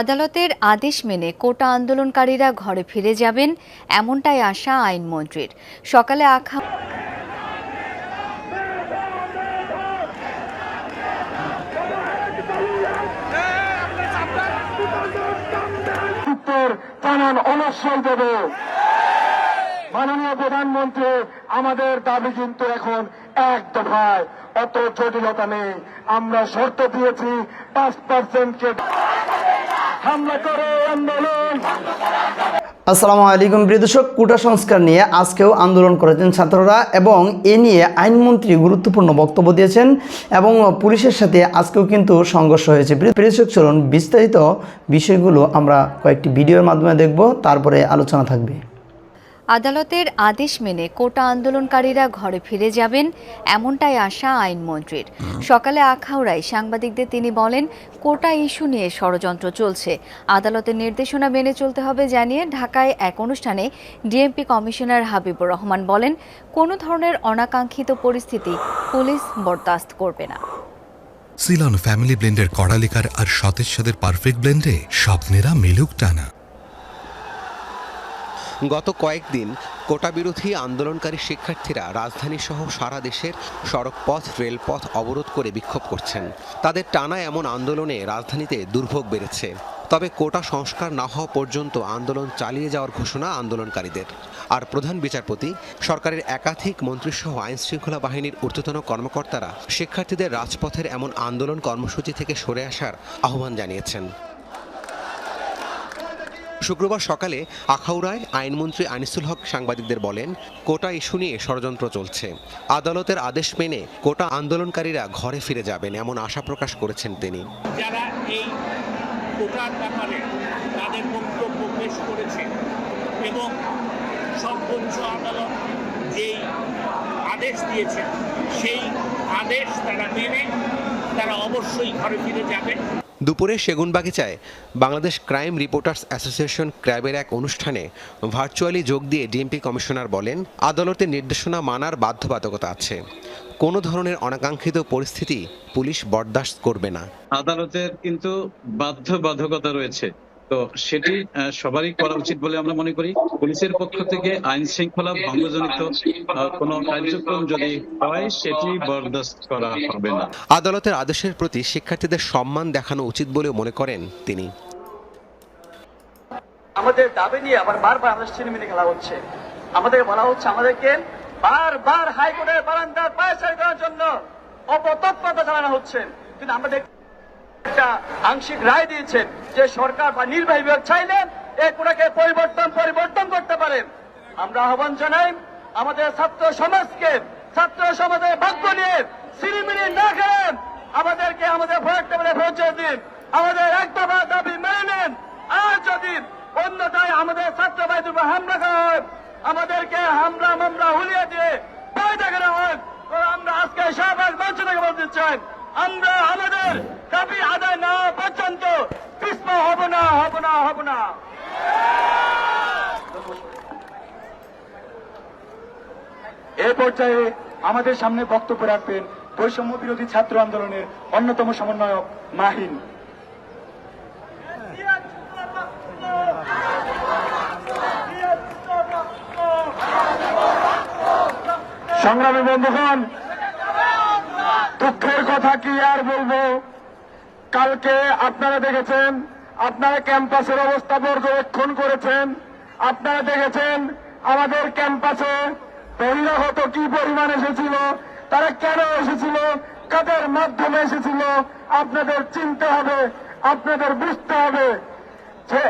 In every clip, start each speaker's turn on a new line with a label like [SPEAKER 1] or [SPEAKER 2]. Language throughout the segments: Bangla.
[SPEAKER 1] আদালতের আদেশ মেনে কোটা আন্দোলনকারীরা ঘরে ফিরে যাবেন, এমনটাই আশা আইনমন্ত্রীর। সকালে আখা
[SPEAKER 2] জানান দেবে মাননীয় প্রধানমন্ত্রী, আমাদের দাবি কিন্তু এখন এক দফায়। অত জটিলতা নেই। আমরা শর্ত দিয়েছি, পাঁচ পার্সেন্টকে
[SPEAKER 3] আসসালামু আলাইকুম, প্রিয় কুটা সংস্কার নিয়ে আজকেও আন্দোলন করেছেন ছাত্ররা এবং এ নিয়ে আইনমন্ত্রী গুরুত্বপূর্ণ বক্তব্য দিয়েছেন এবং পুলিশের সাথে আজকেও কিন্তু সংঘর্ষ হয়েছে। প্রিয় প্রিয় চলুন বিস্তারিত বিষয়গুলো আমরা কয়েকটি ভিডিওর মাধ্যমে দেখব, তারপরে আলোচনা থাকবে।
[SPEAKER 1] আদালতের আদেশ মেনে কোটা আন্দোলনকারীরা ঘরে ফিরে যাবেন, এমনটাই আশা আইনমন্ত্রীর। সকালে আখাউড়ায় সাংবাদিকদের তিনি বলেন, কোটা ইস্যু নিয়ে ষড়যন্ত্র চলছে। আদালতের নির্দেশনা মেনে চলতে হবে জানিয়ে ঢাকায় এক অনুষ্ঠানে ডিএমপি কমিশনার হাবিবুর রহমান বলেন, কোনো ধরনের অনাকাঙ্ক্ষিত পরিস্থিতি পুলিশ বরদাস্ত করবে না।
[SPEAKER 4] সিলন ফ্যামিলি ব্লেন্ডের কড়ালিকার আর সতেজ সাদের পারফেক্ট ব্লেন্ডে স্বপ্নেরা মেলুক টানা।
[SPEAKER 5] গত কয়েকদিন কোটা বিরোধী আন্দোলনকারী শিক্ষার্থীরা রাজধানী সহ সারা দেশের সড়কপথ, রেলপথ অবরোধ করে বিক্ষোভ করছেন। তাদের টানা এমন আন্দোলনে রাজধানীতে দুর্ভোগ বেড়েছে। তবে কোটা সংস্কার না হওয়া পর্যন্ত আন্দোলন চালিয়ে যাওয়ার ঘোষণা আন্দোলনকারীদের। আর প্রধান বিচারপতি, সরকারের একাধিক মন্ত্রীসহ আইন শৃঙ্খলা বাহিনীর ঊর্ধ্বতন কর্মকর্তারা শিক্ষার্থীদের রাজপথের এমন আন্দোলন কর্মসূচি থেকে সরে আসার আহ্বান জানিয়েছেন। শুক্রবার সকালে আখাউড়ায় আইনমন্ত্রী আনিসুল হক সাংবাদিকদের বলেন, কোটা ইস্যু নিয়ে ষড়যন্ত্র চলছে। আদালতের আদেশ মেনে কোটা আন্দোলনকারীরা ঘরে ফিরে যাবেন এমন আশা প্রকাশ করেছেন তিনি।
[SPEAKER 6] যারা এই কোটার ব্যাপারে তাদের বক্তব্য পেশ করেছে এবং সর্বোচ্চ আদালত যেই আদেশ দিয়েছেন সেই আদেশ তারা মেনে, তারা অবশ্যই ঘরে ফিরে যাবে।
[SPEAKER 5] দুপুরে সেগুনবাগিচায় বাংলাদেশ ক্রাইম রিপোর্টার্স অ্যাসোসিয়েশন ক্র্যাবের এক অনুষ্ঠানে ভার্চুয়ালি যোগ দিয়ে ডিএমপি কমিশনার বলেন, আদালতের নির্দেশনা মানার বাধ্যবাধকতা আছে। কোনো ধরনের অনাকাঙ্ক্ষিত পরিস্থিতি পুলিশ বরদাস্ত করবে না।
[SPEAKER 7] আদালতের কিন্তু বাধ্যবাধকতা রয়েছে। তো সেটি সবারই করা উচিত বলে আমরা মনে করি। পুলিশের পক্ষ থেকে আইন শৃঙ্খলা ভঙ্গজনিত কোনো কার্যক্রম যদি হয় সেটি বরদাস্ত করা হবে না।
[SPEAKER 5] আদালতের আদেশের প্রতি শিক্ষার্থীদের সম্মান দেখানো উচিত বলেও মনে করেন তিনি।
[SPEAKER 8] আমাদের দাবি নিয়ে আবার বারবার আমাদের ছিনিমিনি খেলা হচ্ছে। আমাদের বলা হচ্ছে আমাদেরকে বারবার হাইকোর্টের বারান্দার পায়চারি করার জন্য অপতৎপরতা চালানো হচ্ছে। কিন্তু আমাদের একটা আংশিক রায় দিয়েছেন যে সরকার বা নির্বাহী বিভাগ চাইলে এই পরিবর্তন পরিবর্তন করতে পারেন আমরা আহ্বান জানাই আমাদের ছাত্র সমাজকে, ছাত্র সমাজের ভাগ্য নিয়ে সিরিমিনি না খেলেন আমাদেরকে আমাদের ভোট টেবিলে পৌঁছে দিন। আমাদের এক দফা দাবি মেনে নেন। আর যদি অন্যথায় আমাদের ছাত্র ভাইদের উপর হামলা করা হয়, আমাদেরকে হামলা মামলা হুলিয়ে দিয়ে পয়সা করা হয় আমরা আজকে শাহবাজ মঞ্চ থেকে বলতে চাই আমরা আমাদের দাবি আদায় না পর্যন্ত পিছপা হব না হব না হব না। এ পর্যায়ে আমাদের সামনে বক্তব্য রাখবেন বৈষম্য বিরোধী ছাত্র আন্দোলনের অন্যতম সমন্বয়ক মাহিন। সংগ্রামী বন্ধুগণ কথা কি আর বলব? কালকে আপনারা দেখেছেন, আপনারা ক্যাম্পাসের অবস্থা পর্যবেক্ষণ করেছেন। আপনারা দেখেছেন, আমাদের ক্যাম্পাসে বহিরাগত কি পরিমাণ এসেছিল, তারা কেন এসেছিল, কাদের মাধ্যমে এসেছিল, আপনাদের চিনতে হবে, আপনাদের বুঝতে হবে। যে,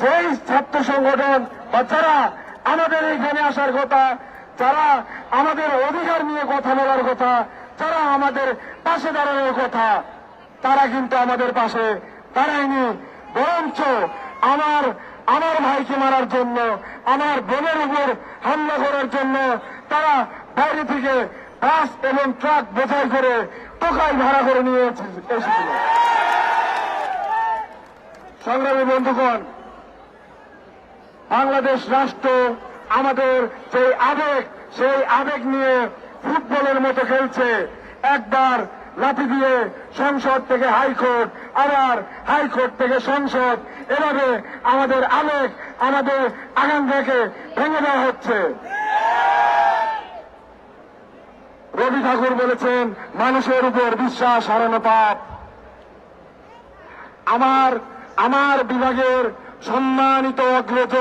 [SPEAKER 8] যেই ছাত্র সংগঠন বা যারা আমাদের এখানে আসার কথা, যারা আমাদের অধিকার নিয়ে কথা বলার কথা যারা আমাদের পাশে দাঁড়ানোর কথা। তারা কিন্তু আমাদের পাশে দাঁড়ায়নি। বরঞ্চ আমার আমার ভাইকে মারার জন্য, আমার বোনের উপর হামলা করার জন্য তারা বাইরে থেকে বাস এবং ট্রাক বোঝাই করে টোকাই ভাড়া করে নিয়ে এসে- এসেছিল। সংগ্রামী বন্ধুগণ, বাংলাদেশ রাষ্ট্র আমাদের সেই আবেগ সেই আবেগ নিয়ে ফুটবলের মতো খেলছে। একবার
[SPEAKER 2] লাঠি দিয়ে সংসদ থেকে হাইকোর্ট, আবার হাইকোর্ট থেকে সংসদ। এভাবে আমাদের আবেগ, আমাদের আকাঙ্ক্ষাকে ভেঙে দেওয়া হচ্ছে। রবি ঠাকুর বলেছেন, মানুষের উপর বিশ্বাস হারানো পাপ। আমার আমার বিভাগের সম্মানিত অগ্রজ,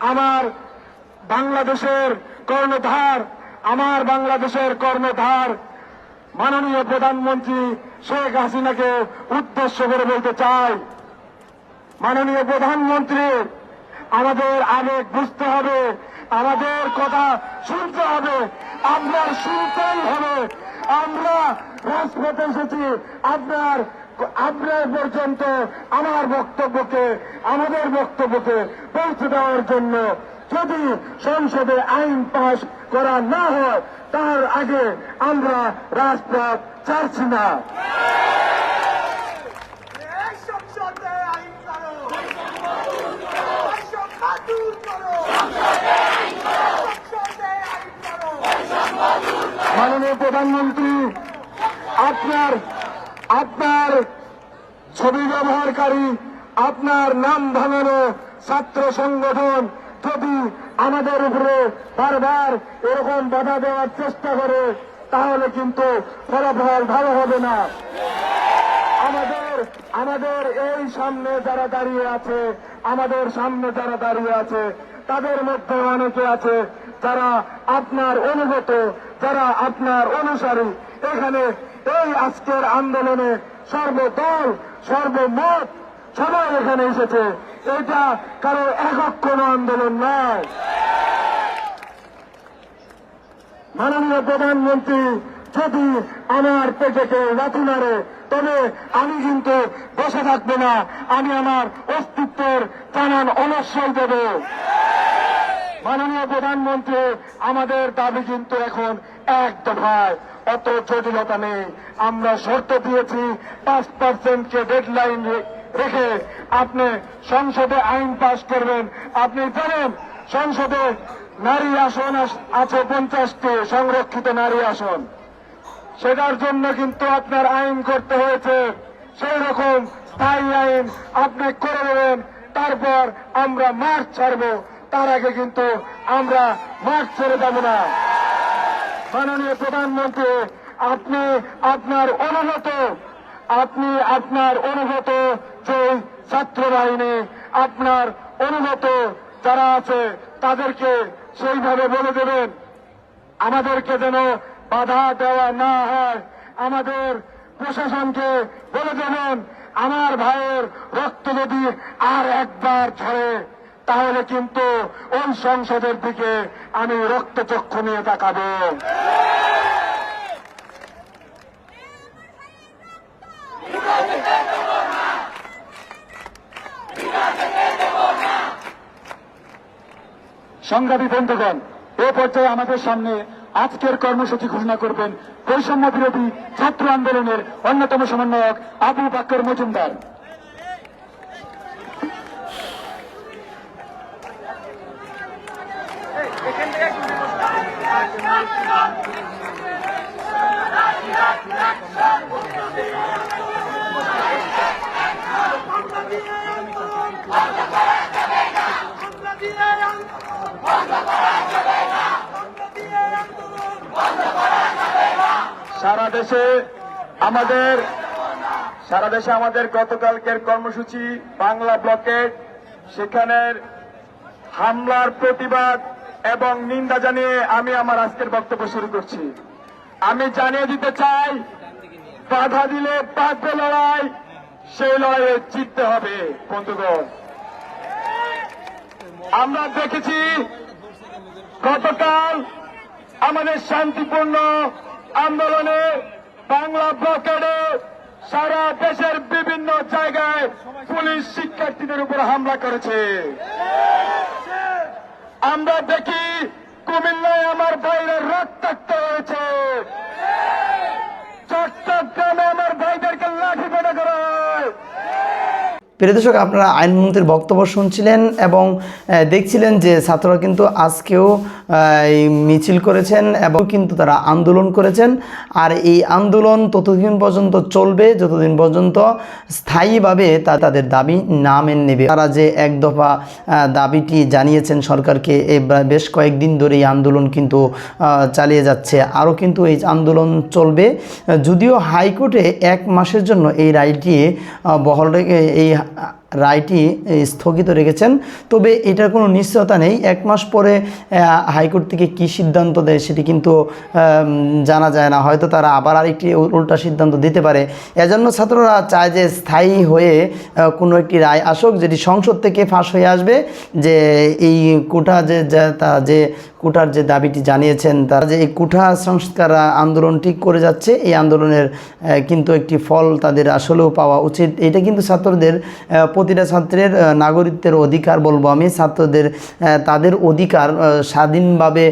[SPEAKER 2] আমার বাংলাদেশের কর্ণধার আমার বাংলাদেশের কর্ণধার মাননীয় প্রধানমন্ত্রী শেখ হাসিনাকে উদ্দেশ্য করে বলতে চাই। মাননীয় প্রধানমন্ত্রী, আমাদের আবেগ বুঝতে হবে, আমাদের কথা শুনতে হবে, আপনার শুনতেই হবে। আমরা রাজপথে এসেছি, আপনার আপনার পর্যন্ত আমার বক্তব্যকে, আমাদের বক্তব্যকে পৌঁছে দেওয়ার জন্য যদি সংসদে আইন পাশ করা না হয়, তার আগে আমরা রাজপথ ছাড়ছি না। মাননীয় প্রধানমন্ত্রী, আপনার আপনার ছবি ব্যবহারকারী, আপনার নাম ভাঙানো ছাত্র সংগঠন যদি আমাদের উপরে বারবার এরকম বাধা দেওয়ার চেষ্টা করে, তাহলে কিন্তু ফলাফল ভালো হবে না। আমাদের আমাদের এই সামনে যারা দাঁড়িয়ে আছে, আমাদের সামনে যারা দাঁড়িয়ে আছে, তাদের মধ্যে অনেকে আছে যারা আপনার অনুগত, যারা আপনার অনুসারী। এখানে এই আজকের আন্দোলনে সর্বদল, সর্বমত সবাই এখানে এসেছে। এটা কারও একক কোনো আন্দোলন নয়। মাননীয় প্রধানমন্ত্রী, যদি আমার পেটে কেউ লাথি মারে, তবে আমি কিন্তু বসে থাকব না। আমি আমার অস্তিত্বের জানান অবশ্যই দেব। মাননীয় প্রধানমন্ত্রী, আমাদের দাবি কিন্তু এখন এক দফায়। অত জটিলতা নেই। আমরা শর্ত দিয়েছি, পাঁচ পার্সেন্টকে ডেডলাইন রেখে আপনি সংসদে আইন পাশ করবেন। আপনি জানেন, সংসদে নারী আসন আস- আছে পঞ্চাশটি সংরক্ষিত নারী আসন। সেটার জন্য কিন্তু আপনার আইন করতে হয়েছে। সেই রকম স্থায়ী আইন আপনি করে দেবেন। তারপর আমরা মাঠ ছাড়বো। তার আগে কিন্তু আমরা মাঠ ছেড়ে যাব না। মাননীয় প্রধানমন্ত্রী, আপনি আপনার অনুগত আপনি আপনার অনুগত যে ছাত্র বাহিনী আপনার অনুগত যারা আছে, তাদেরকে সেইভাবে বলে দেবেন। আমাদেরকে যেন বাধা দেওয়া না হয়। আমাদের প্রশাসনকে বলে দেবেন, আমার ভাইয়ের রক্ত যদি আর একবার ঝরে, তাহলে কিন্তু ওই সংসদের দিকে আমি রক্তচক্ষু নিয়ে তাকাবো। সংগ্রামী বন্ধুগণ, এ পর্যায়ে আমাদের সামনে আজকের কর্মসূচি ঘোষণা করবেন বৈষম্য বিরোধী ছাত্র আন্দোলনের অন্যতম সমন্বয়ক আবু বাক্কর মজুমদার। সারা দেশে আমাদের, সারা দেশে আমাদের গতকালকের কর্মসূচি বাংলা ব্লকেট সেখানের হামলার প্রতিবাদ এবং নিন্দা জানিয়ে আমি আমার আজকের বক্তব্য শুরু করছি। আমি জানিয়ে দিতে চাই, বাধা দিলে বাঁচবে লড়াই, সেই লড়াইয়ে জিততে হবে, বন্ধুগণ। আমরা দেখেছি গতকাল আমাদের শান্তিপূর্ণ আন্দোলনে বাংলা ব্লকেডে সারা দেশের বিভিন্ন জায়গায় পুলিশ শিক্ষার্থীদের উপর হামলা করেছে। আমরা দেখি কুমিল্লায় আমার বাইরে রক্তাক্ত হয়েছে। চট্টগ্রামে আমার ভাইদেরকে লাঠি পেটা করা হয়
[SPEAKER 3] প্রিয় দর্শক, আপনারা আইনমন্ত্রীর বক্তব্য শুনছিলেন এবং দেখছিলেন যে ছাত্ররা কিন্তু আজকেও মিছিল করেছেন এবং কিন্তু তারা আন্দোলন করেছেন। আর এই আন্দোলন ততদিন পর্যন্ত চলবে, যতদিন পর্যন্ত স্থায়ীভাবে তা তাদের দাবি না মেনে নেবে। তারা যে এক দফা দাবিটি জানিয়েছেন সরকারকে বেশ কয়েকদিন ধরে এই আন্দোলন কিন্তু চালিয়ে যাচ্ছে। আরও কিন্তু এই আন্দোলন চলবে। যদিও হাইকোর্টে এক মাসের জন্য এই রায়টি বহল এই রায়টি স্থগিত রেখেছেন। তবে এটার কোনো নিশ্চয়তা নেই। এক মাস পরে হাইকোর্ট থেকে কী সিদ্ধান্ত দেয় সেটি কিন্তু জানা যায় না। হয়তো তারা আবার আরেকটি উল্টা সিদ্ধান্ত দিতে পারে। এজন্য ছাত্ররা চায় যে স্থায়ী হয়ে কোনো একটি রায় আসুক, যেটি সংসদ থেকে ফাঁস হয়ে আসবে, যে এই কোটা যে তা, যে কোটার যে দাবিটি জানিয়েছেন তারা যে এই কুঠা সংস্কার আন্দোলন ঠিক করে যাচ্ছে, এই আন্দোলনের কিন্তু একটি ফল তাদের আসলেও পাওয়া উচিত। এটা কিন্তু ছাত্রদের প্রতিটা ছাত্রের নাগরিকত্বের অধিকার বলব আমি। ছাত্রদের তাদের অধিকার স্বাধীনভাবে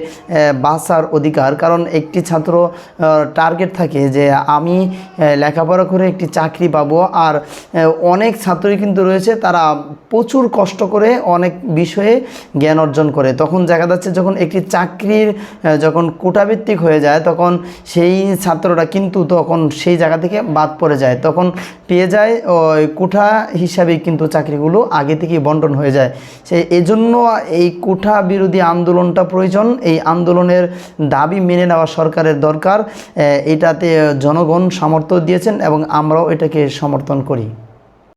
[SPEAKER 3] বাঁচার অধিকার। কারণ একটি ছাত্র টার্গেট থাকে যে আমি লেখাপড়া করে একটি চাকরি পাবো। আর অনেক ছাত্রই কিন্তু রয়েছে, তারা প্রচুর কষ্ট করে অনেক বিষয়ে জ্ঞান অর্জন করে। তখন দেখা যাচ্ছে যখন একটি চাকরির যখন কোটাভিত্তিক হয়ে যায়, তখন সেই ছাত্ররা কিন্তু তখন সেই জায়গা থেকে বাদ পড়ে যায়। তখন পেয়ে যায় ওই কোঠা হিসাবে কিন্তু চাকরিগুলো আগে থেকেই বন্টন হয়ে যায়। সে এজন্য এই কোঠা বিরোধী আন্দোলনটা প্রয়োজন। এই আন্দোলনের দাবি মেনে নেওয়া সরকারের দরকার। এটাতে জনগণ সমর্থন দিয়েছেন এবং আমরাও এটাকে সমর্থন করি।